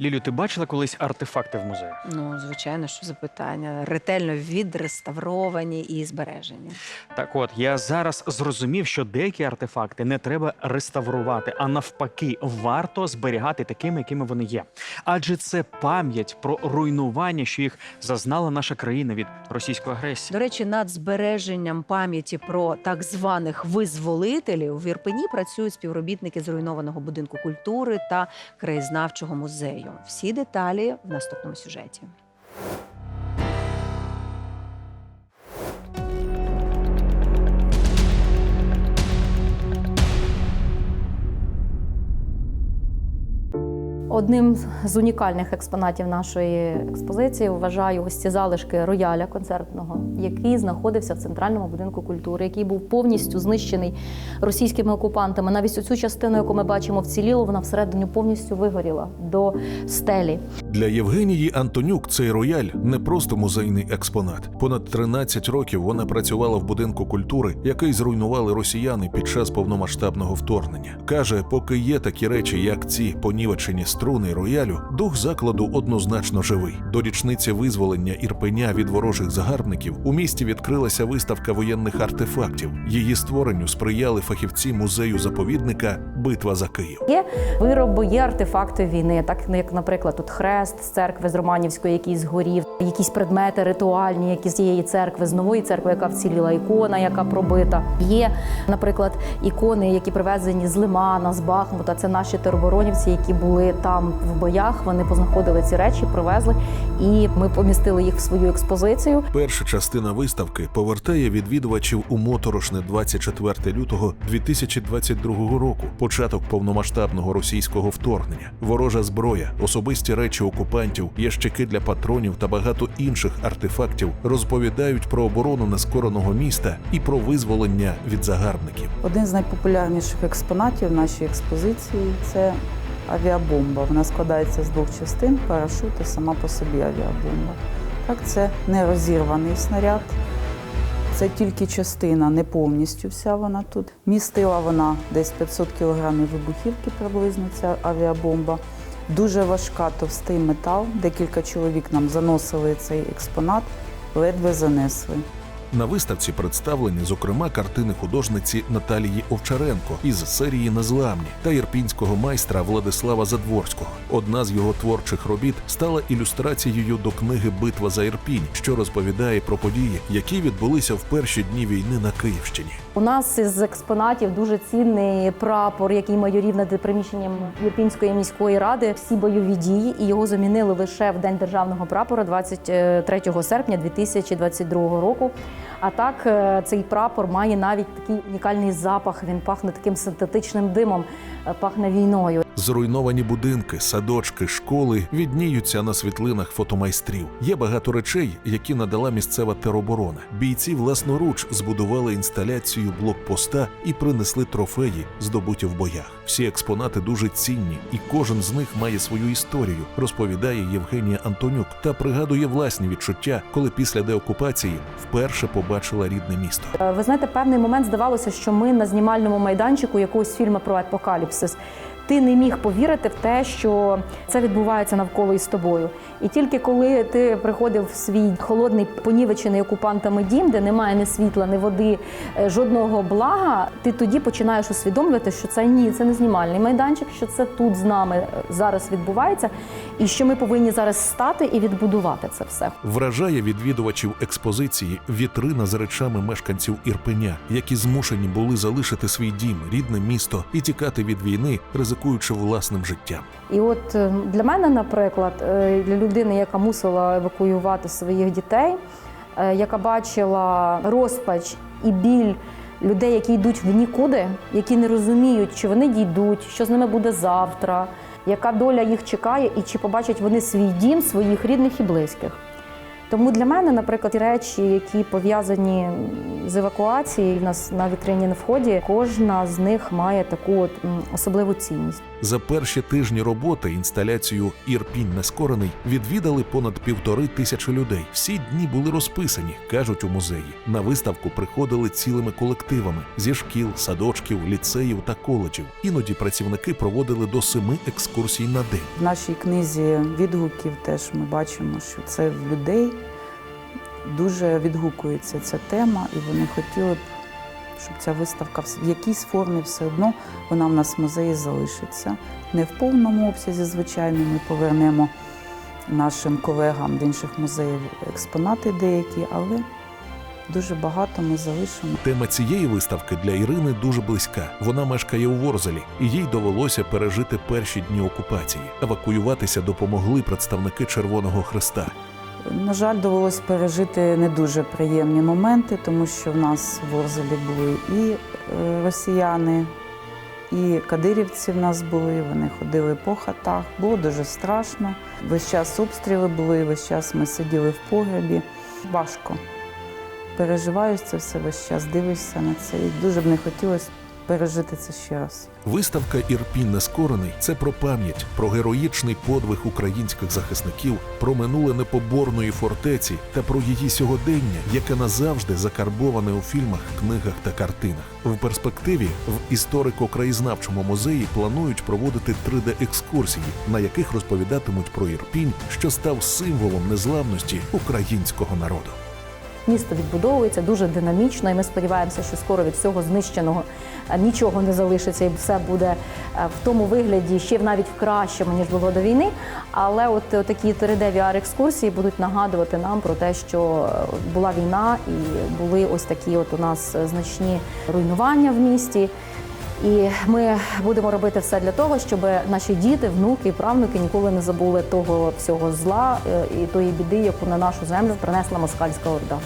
Лілю, ти бачила колись артефакти в музеях? Ну, звичайно, що запитання. Ретельно відреставровані і збережені. Так от я зараз зрозумів, що деякі артефакти не треба реставрувати, а навпаки, варто зберігати такими, якими вони є. Адже це пам'ять про руйнування, що їх зазнала наша країна від російської агресії. До речі, над збереженням пам'яті про так званих визволителів в Ірпені працюють співробітники зруйнованого будинку культури та краєзнавчого музею. Всі деталі в наступному сюжеті. Одним з унікальних експонатів нашої експозиції вважаю ось ці залишки рояля концертного, який знаходився в центральному будинку культури, який був повністю знищений російськими окупантами. Навіть оцю частину, яку ми бачимо, вціліло, вона всередині повністю вигоріла до стелі. Для Євгенії Антонюк цей рояль не просто музейний експонат. Понад 13 років вона працювала в будинку культури, який зруйнували росіяни під час повномасштабного вторгнення. Каже, поки є такі речі, як ці понівечені струни роялю, дух закладу однозначно живий. До річниці визволення Ірпеня від ворожих загарбників у місті відкрилася виставка воєнних артефактів. Її створенню сприяли фахівці музею заповідника Битва за Київ. Є вироби, є артефакти війни, так як, наприклад, тут хрест з церкви з Романівської, який згорів, якісь предмети ритуальні, які з цієї церкви, з нової церкви, яка вціліла, ікона, яка пробита. Є, наприклад, ікони, які привезені з Лимана, з Бахмута. Це наші тероборонівці, які були там в боях. Вони познаходили ці речі, привезли, і ми помістили їх в свою експозицію. Перша частина виставки повертає відвідувачів у моторошне 24 лютого 2022 року, початок повномасштабного російського вторгнення, ворожа зброя, особисті речі окупантів, ящики для патронів та багато інших артефактів розповідають про оборону нескореного міста і про визволення від загарбників. Один з найпопулярніших експонатів нашої експозиції це авіабомба. Вона складається з двох частин: парашут і сама по собі авіабомба. Так, це не розірваний снаряд. Це тільки частина, не повністю вся вона тут. Містила вона десь 500 кілограмів вибухівки приблизно ця авіабомба. Дуже важка, товстий метал. Декілька чоловік нам заносили цей експонат, ледве занесли. На виставці представлені, зокрема, картини художниці Наталії Овчаренко із серії Незламні та ірпінського майстра Владислава Задворського. Одна з його творчих робіт стала ілюстрацією до книги Битва за Ірпінь, що розповідає про події, які відбулися в перші дні війни на Київщині. У нас із експонатів дуже цінний прапор, який майорів над приміщенням Єпінської міської ради. Всі бойові дії і його замінили лише в день державного прапора, 23 серпня 2022 року. А так е, цей прапор має навіть такий унікальний запах. Він пахне таким синтетичним димом, пахне війною. Зруйновані будинки, садочки, школи відніються на світлинах фотомайстрів. Є багато речей, які надала місцева тероборона. Бійці власноруч збудували інсталяцію блокпоста і принесли трофеї, здобуті в боях. Всі експонати дуже цінні, і кожен з них має свою історію, розповідає Євгенія Антонюк та пригадує власні відчуття, коли після деокупації вперше побачила рідне місто. Е, Ви знаєте, певний момент здавалося, що ми на знімальному майданчику якогось фільму про Texas. Ти не міг повірити в те, що це відбувається навколо із тобою. І тільки коли ти приходив в свій холодний понівечений окупантами дім, де немає ні світла, ні води, е, жодного блага, ти тоді починаєш усвідомлювати, що це ні, це не знімальний майданчик, що це тут з нами е, зараз відбувається, і що ми повинні зараз стати і відбудувати це все. Вражає відвідувачів експозиції вітрина з речами мешканців Ірпеня, які змушені були залишити свій дім, рідне місто і тікати від війни, ризикуючи власним життям. І от е, для мене, наприклад, е, для людини, яка мусила евакуювати своїх дітей, е, яка бачила розпач і біль людей, які йдуть в нікуди, які не розуміють, чи вони дійдуть, що з ними буде завтра, яка доля їх чекає, і чи побачать вони свій дім, своїх рідних і близьких. Тому для мене, наприклад, речі, які пов'язані з евакуацією, в нас на вітрині на вході, кожна з них має таку от особливу цінність. За перші тижні роботи інсталяцію Ірпінь нескорений відвідали понад півтори тисячі людей. Всі дні були розписані, кажуть у музеї. На виставку приходили цілими колективами зі шкіл, садочків, ліцеїв та коледжів. Іноді працівники проводили до семи екскурсій на день. В нашій книзі відгуків теж ми бачимо, що це в людей дуже відгукується ця тема, і вони хотіли б, щоб ця виставка в в якійсь формі все одно вона в нас в музеї залишиться. Не в повному обсязі, звичайно, ми повернемо нашим колегам з інших музеїв експонати деякі, але дуже багато ми залишимо. Тема цієї виставки для Ірини дуже близька. Вона мешкає у Ворзелі, і їй довелося пережити перші дні окупації. Евакуюватися допомогли представники Червоного Хреста. На жаль, довелось пережити не дуже приємні моменти, тому що в нас в Ворзелі були і е, росіяни, і кадирівці в нас були. Вони ходили по хатах. Було дуже страшно. Весь час обстріли були, весь час ми сиділи в погребі. Важко. Переживаю це все весь час, дивишся на це. І дуже б не хотілося пережити це ще раз. Виставка Ірпінь нескорений це про пам'ять, про героїчний подвиг українських захисників, про минуле непоборної фортеці та про її сьогодення, яке назавжди закарбоване у фільмах, книгах та картинах. В перспективі в історико-краєзнавчому музеї планують проводити 3D-екскурсії, на яких розповідатимуть про Ірпінь, що став символом незламності українського народу. Місто відбудовується дуже динамічно, і ми сподіваємося, що скоро від всього знищеного нічого не залишиться, і все буде е, в тому вигляді, ще навіть в кращому ніж було до війни. Але от е, такі 3D VR екскурсії будуть нагадувати нам про те, що е, була війна, і були ось такі, от у нас е, значні руйнування в місті. І ми будемо робити все для того, щоб наші діти, внуки і правнуки ніколи не забули того всього зла е, і тої біди, яку на нашу землю принесла москальська орда.